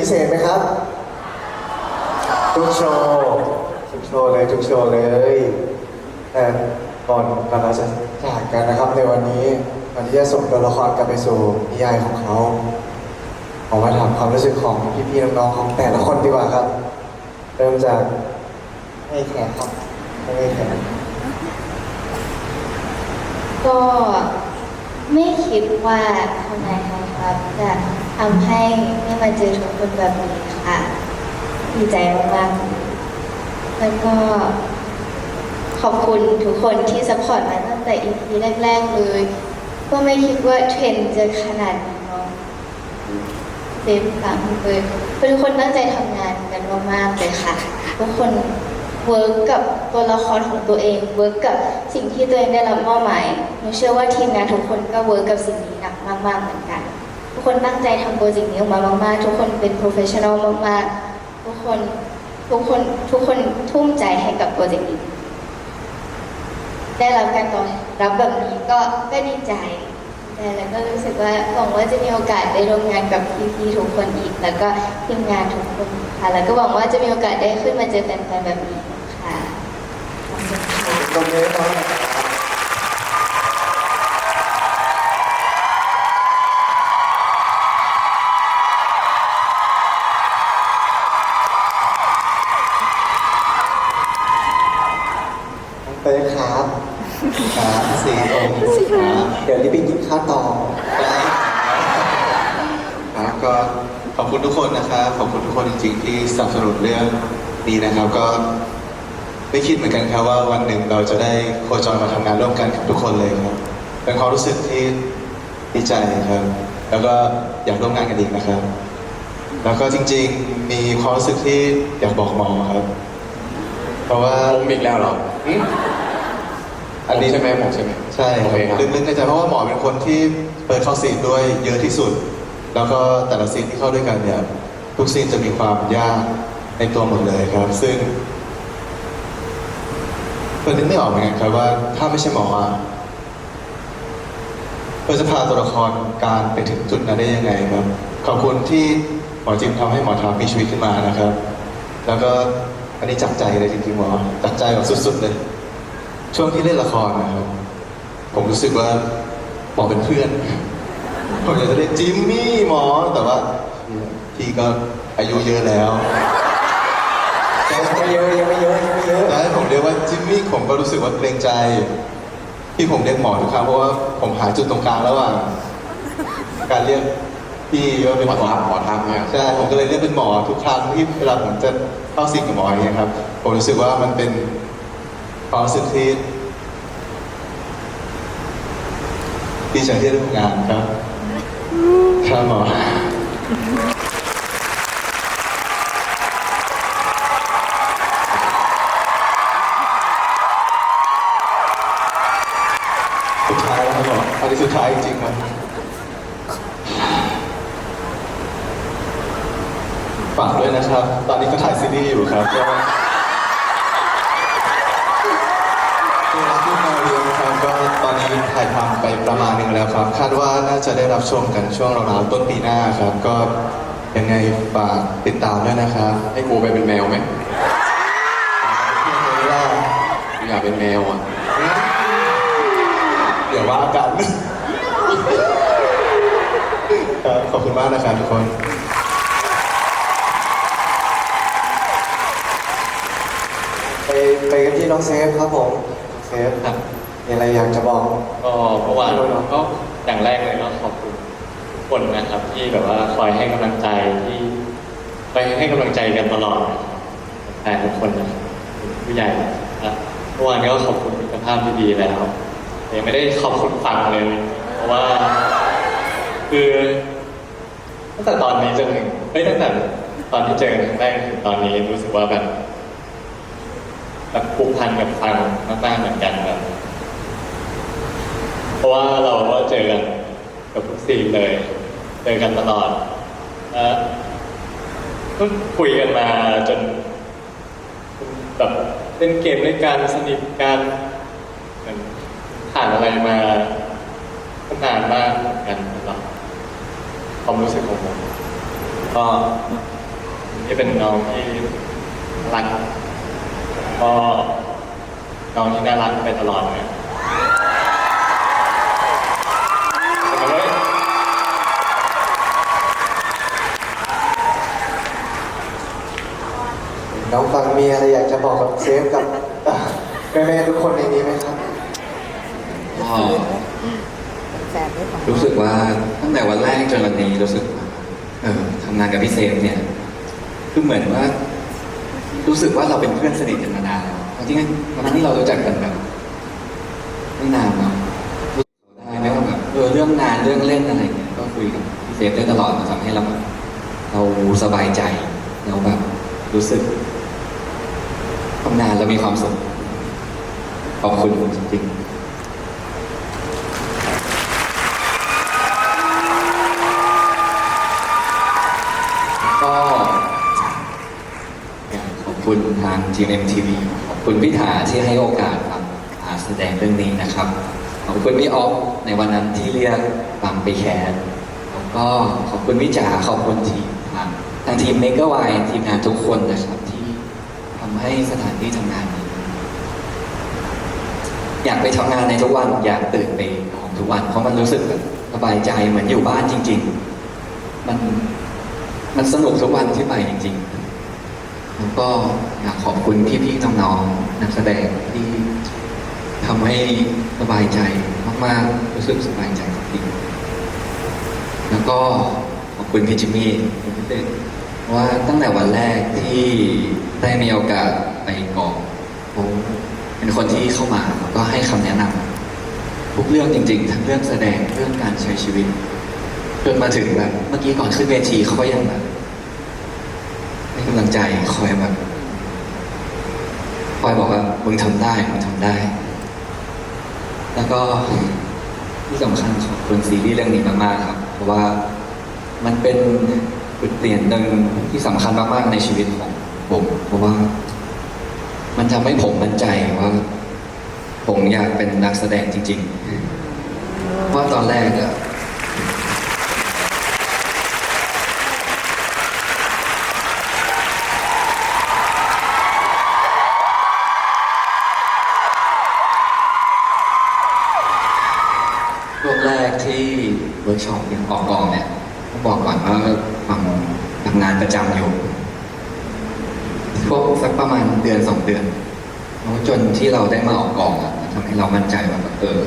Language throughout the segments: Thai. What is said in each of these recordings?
พิเศษไหมครับ ทุกโชว์ทุกโชว์เลยทุกโชว์เลยแต่ก่อนก่อนเราจะจากกันนะครับในวันนี้วันที่จะส่งตัวละครกลับไปสู่นิยายของเขาผมมาถามความรู้สึกของพี่ๆน้องๆของแต่ละคนดีกว่าครับ เริ่มจากให้แขกครับให้แขกก็ไม่คิดว่าทำงานครับจะ ทำให้ได้มาเจอทุกคนแบบนี้ค่ะดีใจมากๆแล้วก็ขอบคุณทุกคนที่สปอร์ตมาตั้งแต่ EP แรก ๆ เลย ก็ไม่คิดว่าเทรนจะขนาดนี้เนาะเต็มหลังเลยทุกคนตั้งใจทำงานกันมากๆเลยค่ะ ทุกคนเวิร์กกับตัวละครของตัวเองเวิร์กกับสิ่งที่ตัวเองได้รับมอบหมายหนูเชื่อว่าทีมงานทุกคนก็เวิร์กกับสิ่งนี้หนักมากๆเหมือนกัน ทุกคนตั้งใจทำโปรเจกต์นี้ออกมามากๆ ทุกคนเป็นโปรเฟชชั่นอลมากๆ ทุกคนทุกคนทุกคนทุ่มใจให้กับโปรเจกต์นี้ ได้รับการตอบรับแบบนี้ก็ก็ดีใจแต่แล้วก็รู้สึกว่าหวังว่าจะมีโอกาสได้ร่วมงานกับพี่ๆทุกคนอีก แล้วก็ทีมงานทุกคนค่ะ แล้วก็หวังว่าจะมีโอกาสได้ขึ้นมาเจอแฟนๆแบบนี้ค่ะขอบคุณค่ะ ก็ขอบคุณทุกคนนะครับขอบคุณทุกคนจริง ๆ ที่สนับสนุนเรื่องนี้นะครับ ก็ไม่คิดเหมือนกันครับว่าวันหนึ่งเราจะได้โคจรมาทำงานร่วมกันกับทุกคนเลยครับ เป็นความรู้สึกที่ดีใจครับ แล้วก็อยากร่วมงานกันอีกนะครับ แล้วก็จริง ๆ มีความรู้สึกที่อยากบอกหมอครับ เพราะว่าผมอีกแล้วเหรอหึอันนี้ผมใช่ไหมผมใช่ไหมใช่คโอรับเคครับ ลึกๆในใจเพราะว่าหมอเป็นคนที่เปิดเข้าซีนด้วยเยอะที่สุด แล้วก็แต่ละซีนที่เข้าด้วยกันเนี่ยทุกซีนจะมีความยากในตัวหมดเลยครับ ซึ่งเพื่นนึกไม่ออกเหมือนกันครับว่าถ้าไม่ใช่หมออะเพื่อจะพาตัวละครการไปถึงจุดนั้นได้ยังไงครับ ขอบคุณที่หมอจิมทำให้หมอทามมีชีวิตขึ้นมานะครับ แล้วก็อันนี้จากใจเลยจริงๆหมอจากใจแบบสุดๆเลย ช่วงที่เล่นละครนะครับ ผมรู้สึกว่าหมอเป็นเพื่อน ผมอยากจะเรียกจิมมี่หมอ แต่ว่าพี่ก็อายุเยอะแล้วยังไม่เยอะยังไม่เยอะยังไม่เยอะแต่ให้ผมเรียกว่าจิมมี่ผมก็รู้สึกว่าเกรงใจ ที่ผมเรียกหมอทุกครั้งเพราะว่าผมหาจุดตรงกลางระหว่างการเรียกพี่ว่าเป็นหมอหมอทำหมอทำเนี่ยใช่ผมก็เลยเรียกเป็นหมอทุกครั้งที่เวลาผมจะเข้าสิ่งกับหมออย่างเงี้ยครับ ผมรู้สึกว่ามันเป็นความรู้สึกที่ดีใจที่ได้ร่วมงานครับ ครับหมอสุดท้ายแล้วครับหมออันนี้สุดท้ายจริงๆครับฝากด้วยนะครับ ตอนนี้ก็ถ่ายซีรีส์อยู่ครับก็ตัวรักลูกนาเรียนครับก็ตอนนี้ ถ่ายทำไปประมาณหนึ่งแล้วครับ คาดว่าน่าจะได้รับชมกันช่วงราวๆต้นปีหน้าครับ ก็ยังไงฝากติดตามด้วยนะครับให้กูไปเป็นแมวไหมเพื่อนเลยว่ากูอยากเป็นแมวอะ เดี๋ยวว่ากันครับขอบคุณมากนะครับทุกคนไปไปกันที่น้องเซฟครับผม เซฟครับ มีอะไรอยากจะบอกก็เมื่อวานก็อย่างแรกเลยก็ขอบคุณทุกคนนะครับที่แบบว่าคอยให้กำลังใจที่ไปให้กำลังใจกันตลอดนะครับแฟนทุกคนนะผู้ใหญ่นะเมื่อวานก็ขอบคุณมิตรภาพที่ดีแล้วแต่ยังไม่ได้ขอบคุณฟังเลย เพราะว่า คือตั้งแต่ตอนนี้จนถึงไม่ตั้งแต่ตอนที่เจอกันครั้งแรกถึงตอนนี้รู้สึกว่าแบบแบบผูกพันกับฟังมากๆเหมือนกันแบบ เพราะว่าเราก็เจอกันกับทุกซีนเลยเจอกันตลอดแล้วก็คุยกันมาจนแบบเล่นเกมด้วยกันสนิทกันเหมือนผ่านอะไรมาก็นานมากเหมือนกันตลอดความรู้สึกของผมก็นี่เป็นน้องที่รักก็น้องที่น่ารักไปตลอดเลยเอาเลย น้องฟัง มีอะไรอยากจะบอกกับเซฟกับแม่แม่ๆทุกคนในนี้ไหมครับก็รู้สึกว่าตั้งแต่วันแรกจนวันนี้รู้สึกว่าเออทำงานกับพี่เซฟเนี่ยคือเหมือนว่า รู้สึกว่าเราเป็นเพื่อนสนิทกันมานานแล้วจริงๆวันนั้นที่เรารู้จักกันแบบไม่นานเนาะรู้สึกได้ไหมว่าแบบเออเรื่องงานเรื่องเล่นอะไรเนี่ยก็คุยกับพี่เซฟได้ตลอดมันทำให้เราแบบเราสบายใจเราแบบรู้สึก ทำงานแล้วมีความสุข ขอบคุณจริงๆก็ขอบคุณทาง GMMTV ขอบคุณพิธาที่ให้โอกาสครับมาแสดงเรื่องนี้นะครับ ขอบคุณพี่ออฟในวันนั้นที่เรียกปังไปแคสแล้วก็ขอบคุณพี่จ๋าขอบคุณทีมทางทางทีมเมกะไวทีมงานทุกคนนะครับ ให้สถานที่ทำงานนี้อยากไปทำงานในทุกวัน อยากตื่นไปนอนทุกวัน เพราะมันรู้สึกแบบสบายใจเหมือนอยู่บ้านจริง ๆ มันมันสนุกทุกวันที่ไปจริงๆแล้วก็อยากขอบคุณพี่ๆน้องๆนักแสดงที่ทำให้สบายใจมากๆรู้สึกสบายใจจริงๆแล้วก็ขอบคุณพี่จิมมี่เป็นพิเศษเพราะ ว่าตั้งแต่วันแรกที่ได้มีโอกาสไปกองผมเป็นคนที่เข้ามาแล้วก็ให้คำแนะนำทุกเรื่องจริงๆทั้งเรื่องแสดงเรื่องการใช้ชีวิตจนมาถึงแบบเมื่อกี้ก่อนขึ้นเวทีเขาก็ยังแบบให้กำลังใจคอยแบบคอยบอกว่ามึงทำได้มึงทำได้ แล้วก็ที่สำคัญขอบคุณซีรีส์เรื่องนี้มากๆครับ เพราะว่ามันเป็น จุดเปลี่ยนหนึ่งที่สำคัญมากๆในชีวิตของผมเพราะว่า มันทำให้ผมมั่นใจว่า ผมอยากเป็นนักแสดงจริงๆว่าตอนแรกอะช่วงแรกที่เวิร์กช็อปออกกองเนี่ยต้องบอกก่อนว่า ฟังทำงานประจำอยู่พวกสักประมาณเดือนสองเดือนแล้วจนที่เราได้มาออกกองอะทำให้เรามั่นใจว่าแบบเออ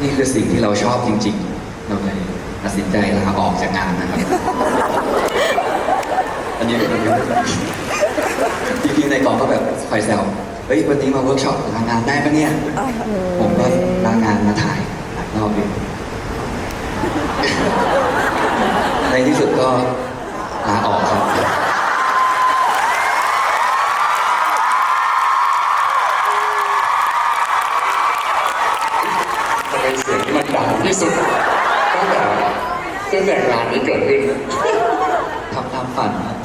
นี่คือสิ่งที่เราชอบจริง ๆ เราเลยตัดสินใจลาออกจากงานนะครับ อันนี้อันนี้พี่ๆในกองก็แบบคอยแซวเฮ้ยวันนี้มาเวิร์กช็อปลางานได้ปะเนี่ย ผมก็ลางานมาถ่ายหลายรอบอยู่ ในที่สุดก็ลาออกครับทำไมเสียงที่มันดังที่สุดตั้งแต่ตั้งแต่งานนี้เกิดขึ้นทำตามฝันครับ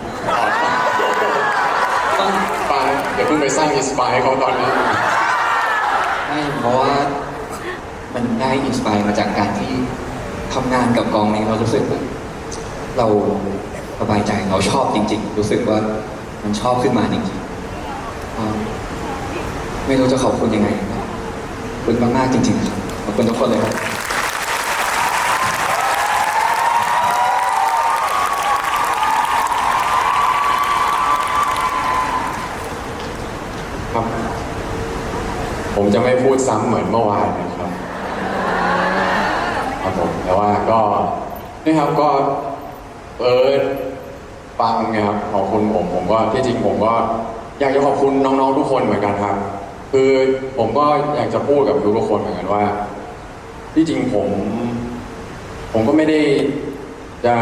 ต้องไปเดี๋ยวเพิ่งไปสร้างอินสปายให้เขาตอนนี้ไม่เพราะว่ามันได้อินสปายมาจากการที่ทำงานกับกองนี้เรารู้สึกว่า เราสบายใจเราชอบจริง ๆ รู้สึกว่ามันชอบขึ้นมาจริงๆไม่รู้จะขอบคุณยังไงคุณมากๆจริง ๆ ครับขอบคุณทุกคนเลยครับครับ ผมจะไม่พูดซ้ำเหมือนเมื่อวานนะครับ ครับผม แต่ว่าก็นี่ครับก็ เออฟังไงครับขอบคุณผมผมก็ที่จริงผมก็อยากจะขอบคุณน้องๆทุกคนเหมือนกันครับ คือผมก็อยากจะพูดกับทุกคนเหมือนกันว่า ที่จริงผม ผมก็ไม่ได้จะ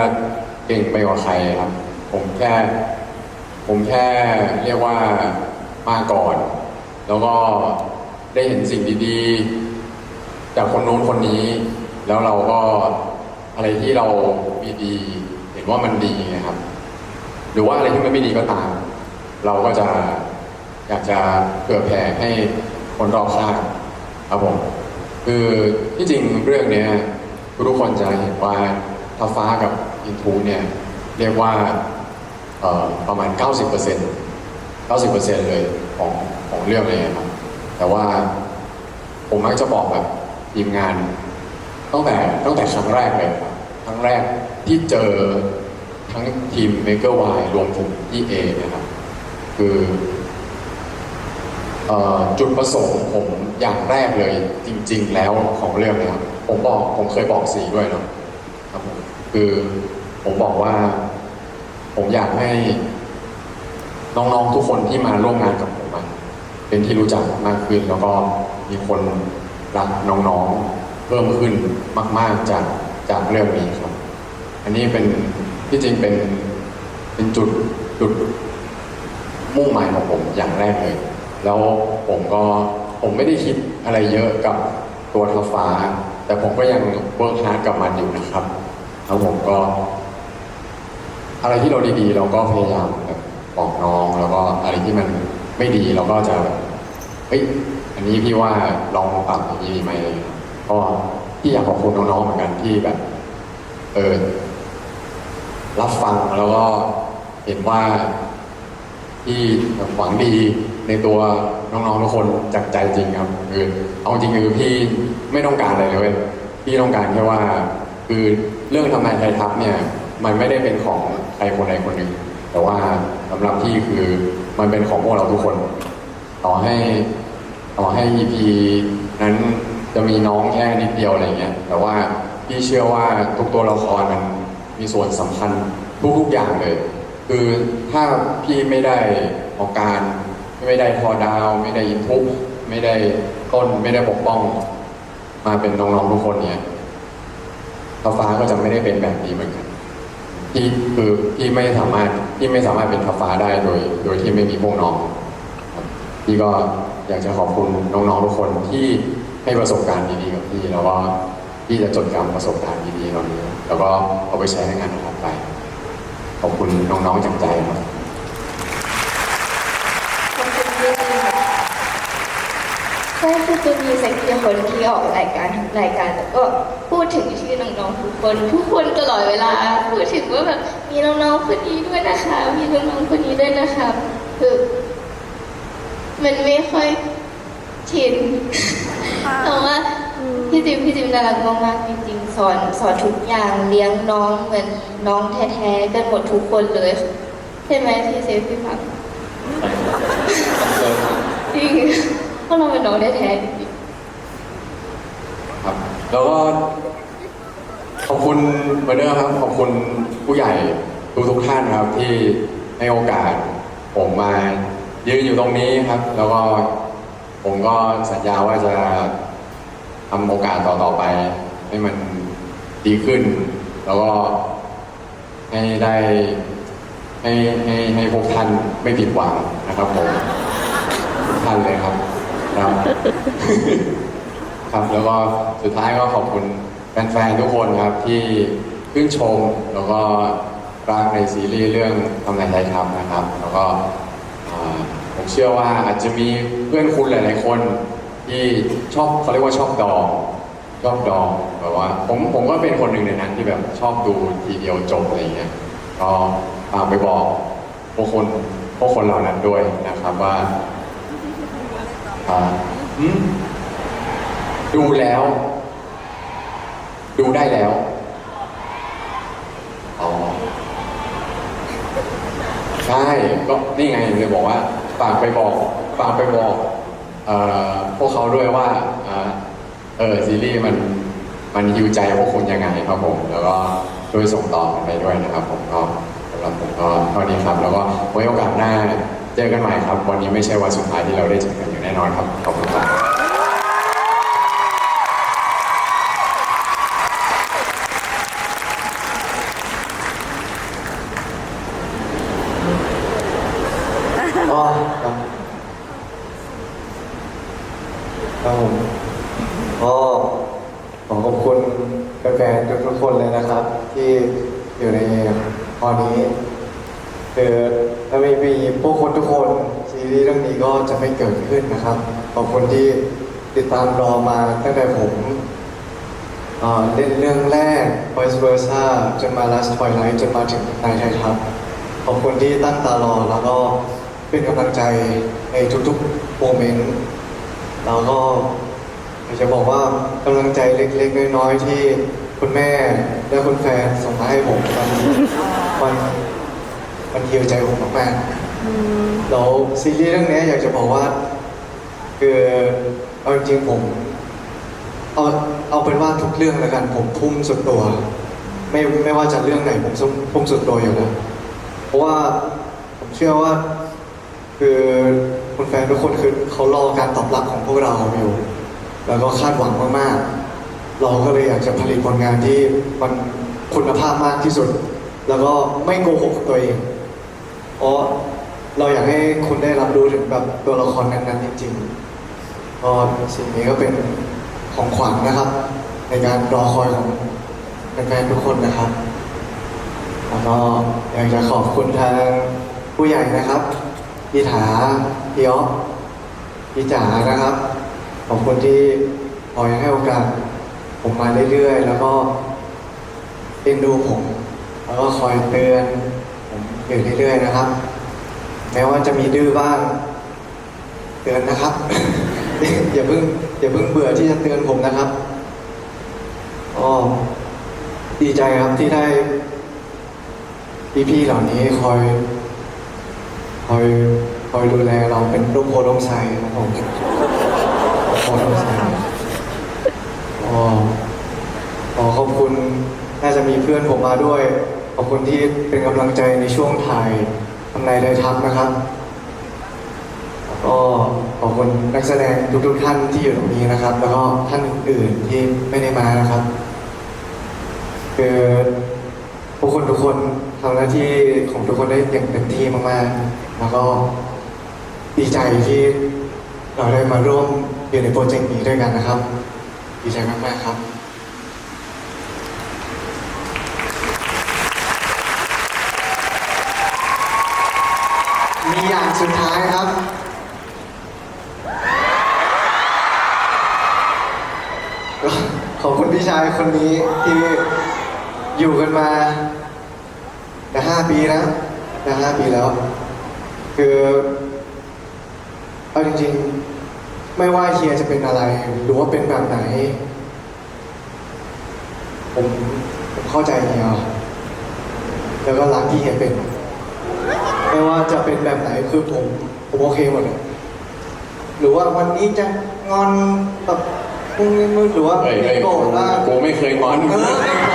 เก่งไปกว่าใครครับ ผมแค่ ผมแค่เรียกว่ามาก่อน แล้วก็ได้เห็นสิ่งดีๆ จากคนโน้นคนนี้ แล้วเราก็อะไรที่เรามีดี ว่ามันดีนะครับ หรือว่าอะไรที่มันไม่ดีก็ตาม เราก็จะอยากจะเผื่อแผ่ให้คนรอบข้างครับผมคือที่จริงเรื่องเนี้ยทุกคนจะเห็นว่าท้าฟ้ากับอินทูเนี่ยเรียกว่าเอ่อประมาณ 90% 90%เลยของของเรื่องเลยครับแต่ว่าผมมักจะบอกแบบทีมงานตั้งแต่ตั้งแต่ครั้งแรกเลยครับ ครั้งแรกที่เจอทั้งทีม Maker Y รวมถึงพี่เอนะครับ คืออจุดประสงค์ผมอย่างแรกเลยจริง ๆ แล้วของเรื่องเนี้ครับผมบอกผมเคยบอกสีด้วยเนาะครับผมคือผมบอกว่า ผมอยากให้น้องๆทุกคนที่มาร่วมงานกับผมเป็นที่รู้จักมากขึ้น แล้วก็มีคนรักน้องๆ เพิ่มขึ้นมาก ๆจาก จากเรื่องนี้ครับ อันนี้เป็นที่จริงเป็นเป็นจุดจุดมุ่งหมายของผมอย่างแรกเลย แล้วผมก็ผมไม่ได้คิดอะไรเยอะกับตัวทฟฟ้า แต่ผมก็ยังเวิร์กฮาร์ดกับมันอยู่นะครับแล้วผมก็ อะไรที่เราดีๆ เราก็พยายามแบบบอกน้องแล้วก็อะไรที่มันไม่ดีเราก็จะแบบเฮ้ยอันนี้พี่ว่าลองปรับอย่างนี้ดีไหมอะไรอย่างเงี้ยก็ พี่อยากขอบคุณน้องๆเหมือนกันที่แบบ เออรับฟังแล้วก็เห็นว่าที่หวังดีในตัวน้องๆทุกคนจากใจจริงครับคือเอาจริงคือพี่ไม่ต้องการอะไรเลยเว้ยพี่ต้องการแค่ว่า คือเรื่องทำนายไทยทัพเนี่ย มันไม่ได้เป็นของใครคนใดคนหนึ่ง แต่ว่าสำหรับพี่คือมันเป็นของพวกเราทุกคน ต่อให้ต่อให้ EP นั้น จะมีน้องแค่นิดเดียวอะไรเงี้ย แต่ว่าพี่เชื่อว่าทุกตัวละครมันมีส่วนสำคัญทุกๆอย่างเลย คือถ้าพี่ไม่ได้ออกการ ไม่ได้พอดาว ไม่ได้อินทุกไม่ได้ต้นไม่ได้ปกป้อง มาเป็นน้องๆทุกคนเนี่ยท้าฟ้าก็จะไม่ได้เป็นแบบนี้เหมือนกันพี่คือพี่ไม่สามารถพี่ไม่สามารถเป็นทัพฟ้าได้โดย โดยที่ไม่มีพวกน้องพี่ก็อยากจะขอบคุณน้องๆทุกคนที่ ให้ประสบการณ์ดีๆกับพี่แล้วก็พี่จะจดจำประสบการณ์ดีๆเหล่านี้ แล้วก็เอาไปใช้ในงานถัดไป ขอบคุณน้องๆจากใจครับขอบคุณด้วยค่ะใช่คือจะมีสักกี่คนที่ออกรายการทุกรายการแล้วก็พูดถึงชื่อน้องๆทุกคนทุกคนตลอดเวลาพูดถึงว่าแบบมีน้องๆคนนี้ด้วยนะคะ มีน้องๆคนนี้ด้วยนะคะคือมันไม่ค่อยชิน แต่ว่าพี่จิมพี่จิมน่ารักมากๆจริงๆ สอนสอนทุกอย่างเลี้ยงน้องเหมือนน้องแท้ๆกันหมดทุกคนเลยค่ะใช่ไหมพี่เซฟพี่พักจริงเพราะเราเป็นน้องแท้ๆจริงครับแล้วก็ขอบคุณเหมือนเดิมครับ ขอบคุณผู้ใหญ่ทุกทุกๆท่านครับที่ให้โอกาสผมมายืนอยู่ตรงนี้ครับ แล้วก็ ผมก็สัญญาว่าจะทำโอกาสต่อๆไป ให้มันดีขึ้น แล้วก็ให้ได้ให้ให้ให้พวกท่านไม่ผิดหวังนะครับผมทุกท่านเลยครับครับ ครับแล้วก็สุดท้ายก็ขอบคุณแฟนๆทุกคนครับที่ชื่นชมแล้วก็รักในซีรีส์เรื่องทำนายไทยทำนะครับ แล้วก็ เชื่อว่าอาจจะมีเพื่อนคุณหลายๆคน ที่ชอบเขาเรียกว่าชอบดองชอบดองแบบว่า ผมผมก็เป็นคนหนึ่งในนั้นที่แบบชอบดูทีเดียวจบอะไรอย่างเงี้ยก็ฝากไปบอกพวกคนพวกคนเหล่านั้นด้วยนะครับว่าดูแล้ว ดูได้แล้วอ๋อใช่ก็นี่ไงเลยบอกว่า ฝากไปบอกฝากไปบอกอพวกเขาด้วยว่าอเออซีรีส์มันมันฮิวใจพวกคุณยังไงครับผม แล้วก็ช่วยส่งต่อกันไปด้วยนะครับ ผมก็สำหรับผมก็เท่านี้ครับ แล้วก็ไว้โอกาสหน้าเจอกันใหม่ครับ วันนี้ไม่ใช่วันสุดท้ายที่เราได้เจอกันอยู่แน่นอนครับข อบคุณครับอ๋อครับครับผมก็ขอขอบคุณแฟนๆทุกๆคนเลยนะครับ ที่อยู่ในตอนนี้คือถ้าไม่มีพวกคนทุกคนซีรีส์เรื่องนี้ก็จะไม่เกิดขึ้นนะครับ ขอบคุณที่ติดตามรอมาตั้งแต่ผมเล่นเรื่องแรก Vice Versa จนมา Last Twilight จนมาถึงนายไทยทัพขอบคุณที่ตั้งตารอแล้วก็ เป็นกำลังใจในทุกๆโมเมนต์แล้วก็อยากจะบอกว่ากำลังใจเล็กๆน้อยๆที่คุณแม่และคุณแฟนส่งมาให้ผมมันมันมันฮิวใจผมมากๆแล้วซีรีส์เรื่องนี้อยากจะบอกว่า คือเอาจริงๆผมเอาเอาเป็นว่าทุกเรื่องแล้วกันผมทุ่มสุดตัว ไม่ไม่ว่าจะเรื่องไหนผมทุ่มทุ่มสุดตัวอยู่แล้วเพราะว่าผมเชื่อว่า คือคุณแฟนทุกคนคือเขารอการตอบรับของพวกเราอยู่ แล้วก็คาดหวังมากๆ เราก็เลยอยากจะผลิตผลงานที่มันคุณภาพมากที่สุด แล้วก็ไม่โกหกตัวเองเพราะเราอยากให้คุณได้รับรู้ถึงแบบตัวละครนั้นๆจริงๆก็สิ่งนี้ก็เป็นของขวัญนะครับ ในการรอคอยของแฟนๆทุกคนนะครับแล้วก็อยากจะขอบคุณทางผู้ใหญ่นะครับ พี่ถาพี่อ๊อฟพี่จ๋านะครับ ขอบคุณที่คอยให้โอกาสผมมาเรื่อยๆ แล้วก็เอ็นดูผม แล้วก็คอยเตือนผมอยู่เรื่อยๆนะครับ แม้ว่าจะมีดื้อบ้าง เตือนนะครับ อย่าเพิ่งอย่าเพิ่งเบื่อที่จะเตือนผมนะครับก็ดีใจครับที่ได้พี่ๆเหล่านี้คอย คอยคอยดูแลเราเป็นร่มโพร่มไทรครับผมร่มโพร่มไทรอ๋อขอขอบคุณน่าจะมีเพื่อนผมมาด้วย ขอบคุณที่เป็นกำลังใจในช่วงถ่ายทำนายได้ทักนะครับแล้วก็ขอบคุณนักแสดงทุกๆท่านที่อยู่ตรงนี้นะครับ แล้วก็ท่านอื่นๆที่ไม่ได้มานะครับคือพวกคุณทุกคน ทำหน้าที่ของทุกคนได้อย่างเต็มที่มากๆ แล้วก็ดีใจที่เราได้มาร่วมอยู่ในโปรเจกต์นี้ด้วยกันนะครับ ดีใจมากๆครับมีอย่างสุดท้ายครับ ขอบคุณพี่ชายคนนี้ที่อยู่กันมา จะห้าปีนะจะห้าปีแล้ว คือเอาจริงๆ ไม่ว่าเฮียจะเป็นอะไร หรือว่าเป็นแบบไหน ผมผมเข้าใจเฮียแล้วก็รักที่เฮียเป็น ไม่ว่าจะเป็นแบบไหนคือผมผมโอเคหมดเลยหรือว่าวันนี้จะงอนแบบมึงมึงหรือว่าเฮ้ยเฮ้ยโกรธบ้างกูไม่เคยงอนเออเออเอานะ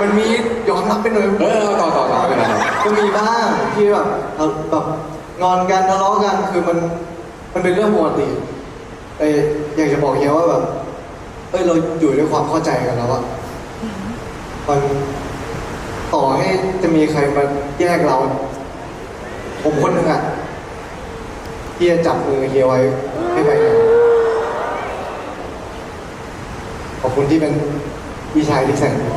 มันมียอมรับไปหน่อยเออต่อต่อต่อไปนะก็มีบ้างที่แบบเอาแบบงอนกันทะเลาะกันคือมันมันเป็นเรื่องปกติเอ้ยอยากจะบอกเฮียว่าแบบเอ้ยเราอยู่ด้วยความเข้าใจกันแล้วอะมันต่อให้จะมีใครมาแยกเรา ผมคนหนึ่งอะที่จะจับมือเฮียไว้ให้ไปไหนขอบคุณที่เป็นพี่ชายที่แสนดี